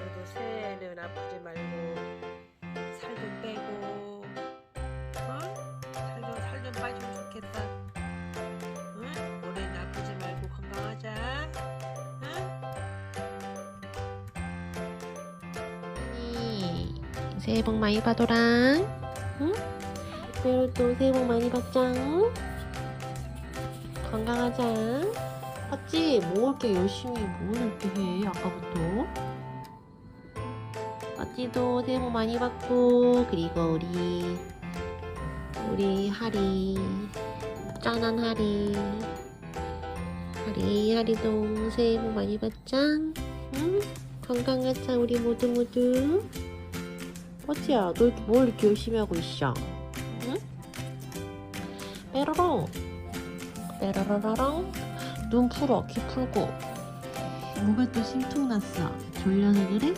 그래도 새해에는 아프지 말고 살 좀 빼고 어? 살좀 살 좀 빠지면 좋겠다 응? 올해는 아프지 말고 건강하자 응? 새해 복 많이 받아랑 응? 새로또 새해 복 많이 받자 건강하자 맞지? 뭐 먹을 게 열심히 먹을 게 해, 아까부터. 맞지도 새해 복 많이 받고 그리고 우리 우리 하리 짠한 하리 하리 하리도 새해 복 많이 받자. 응? 건강하자 우리 모두 모두. 어찌야 너 뭘 이렇게 열심히 하고 있어? 응? 빼로롱 빼로로로롱 눈 풀어 귀 풀고 목에 또 심통 났어 졸려서 그래?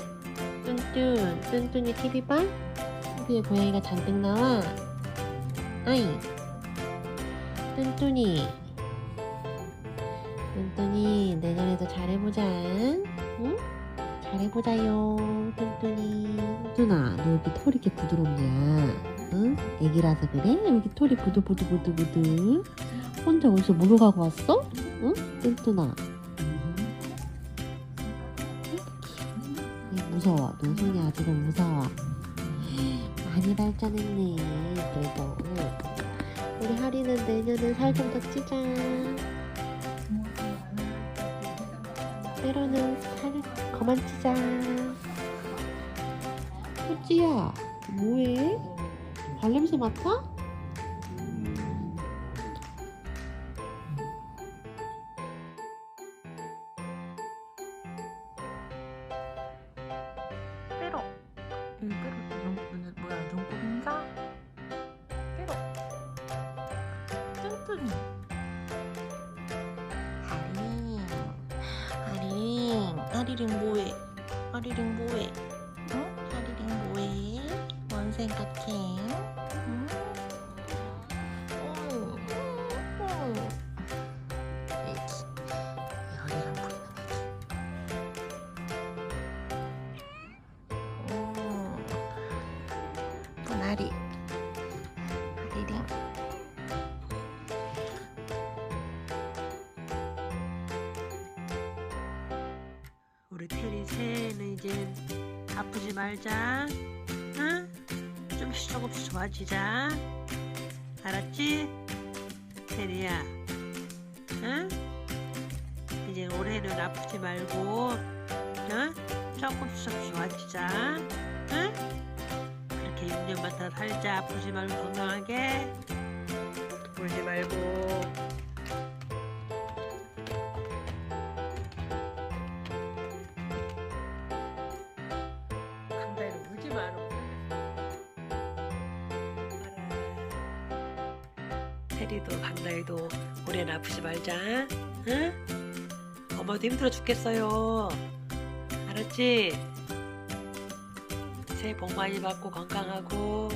뚠뚠 뚠뚠이 TV 봐? TV에 고양이가 잔뜩 나와 아이 뚠뚠이 뚠뚠이 내년에도 잘해보자 응? 잘해보자요 뚠뚠이 뚠뚠아 너 여기 털이 이렇게 부드럽냐 응? 애기라서 그래? 여기 털이 부들부들부들부들 혼자 어디서 목욕하고 왔어? 응? 뚠뚠아 무서워. 아주 좀 무서워. 많이 발전했네. 그래도 우리 하리는 내년에 살 좀 더 찌자. 때로는 살 그만 찌자. 호찌야 뭐해? 발냄새 맡아? 뚠뚠이 하링 하링 하리링 뭐해 하리링 뭐해 응? 하리링 뭐해 뭔 생각해 응? 응. 응. 애기 허리랑 보이는 애기 음. 분하리 우리 테리 새해는 이제 아프지 말자. 응? 좀씩 조금씩 좋아지자. 알았지? 테리야. 응? 이제 올해는 아프지 말고, 응? 조금씩 조금씩 좋아지자. 응? 그렇게 6년만 더 살자. 아프지 말고 건강하게. 마라. 테리도 강다이도 올해는 아프지 말자. 응? 엄마도 힘들어 죽겠어요. 알았지? 새해 복 많이 받고 건강하고